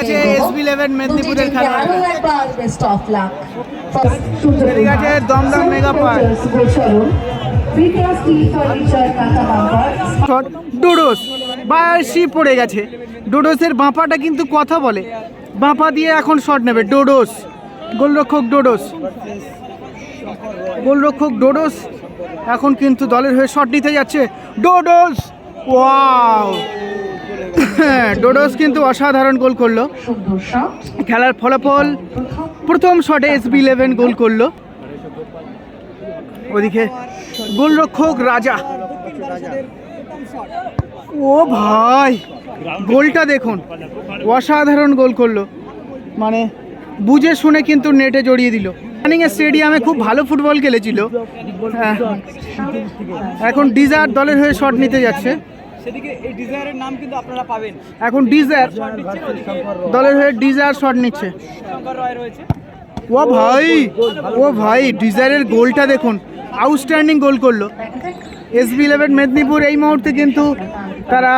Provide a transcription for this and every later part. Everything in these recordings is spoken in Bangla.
আছে SB 11 মেদিনীপুরের লাক এদিকে আছে দমদম মেগা পার্ক। ডোডোস। বায়াসি পড়ে গেছে। ডোডোসের বাঁপাটা কিন্তু কথা বলে। বাঁপা দিয়ে এখন শট নেবে। ডোডোস। গোলরক্ষক ডোডোস। গোলরক্ষক ডোডোস এখন কিন্তু দলের হয়ে শট নিতে যাচ্ছে। ডোডোস! ওয়াও! ডোডোস কিন্তু অসাধারণ গোল করল। খেলার ফলাফল প্রথম শটে এসবি ইলেভেন গোল করল। ওদিকে গোলরক্ষক রাজা। ও ভাই, গোলটা দেখুন, অসাধারণ গোল করল। মানে বুঝে শুনে কিন্তু নেটে জড়িয়ে দিল। এর স্টেডিয়ামে খুব ভালো ফুটবল খেলেছিল। হ্যাঁ। এখন ডিজার দলের হয়ে শট নিতে যাচ্ছে। সেদিকে এই ডিজায়ারের নাম কিন্তু আপনারা পাবেন। এখন ডিজার দলের হয়ে ডিজার শট নিচ্ছে। শঙ্কর রয় রয়েছে। ও ভাই ও ভাই ডিজায়ারের গোলটা দেখুন। আউটস্ট্যান্ডিং গোল করল। এসবি ইলেভেন মেদিনীপুর এই মুহূর্তে কিন্তু তারা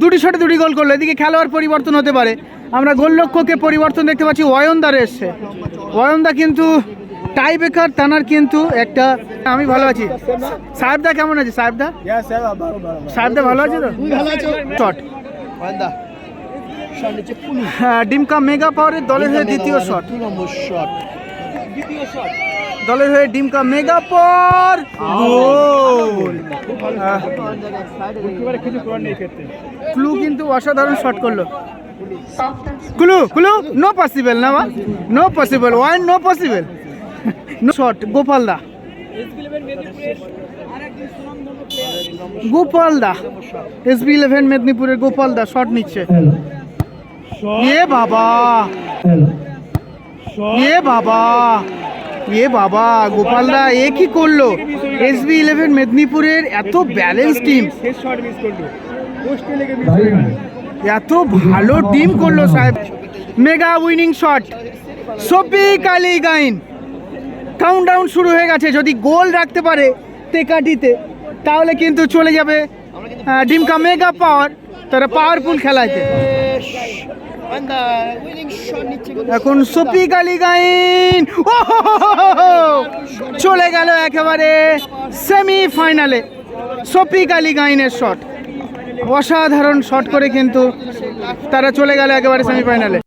দুটি শটে দুটি গোল করল। এদিকে খেলোয়াড় পরিবর্তন হতে পারে। আমরা গোল লক্ষ্যকে পরিবর্তন দেখতে পাচ্ছি। অয়নদার এসছে। অয়নদা কিন্তু টাই বেকার তানার কিন্তু একটা আমি ভালো আছি। সাহেবদা কেমন আছে? সাহেবদা? সাহেবদা ভালো আছে তো? শট হ্যাঁ ডিমকা মেগা পাওয়ারের দলের হয়ে দ্বিতীয় শট দলের হয়ে ডিমকা মেগা পর গোল। ক্লু কিন্তু অসাধারণ শট করল। ক্লু ক্লু নো পসিবল না বা no possible one no possible no shot Gopal da. Gopal da. SB eleven মেদিনীপুরের গোপাল দা শট নিচ্ছে। এ বাবা। এ বাবা। এ বাবা গোপাল দা, এ কি করল? এসবি ইলেভেন মেদিনীপুরের এত ব্যালেন্স টিম এত ভালো টিম করল সাহেব। মেগা উইনিং শট সপি কালি গাইন কাউন্ট ডাউন শুরু হয়ে গেছে। যদি গোল রাখতে পারে তেকাটিতে, তাহলে কিন্তু চলে যাবে ডিমকা মেগা পাওয়ার তারা পাওয়ারফুল খেলাইতে এখন সপি কালি গাইন ও চলে গেল একেবারে সেমি ফাইনালে সপি কালি গাইনের শট অসাধারণ শট করে কিন্তু তারা চলে গেল একেবারে সেমিফাইনালে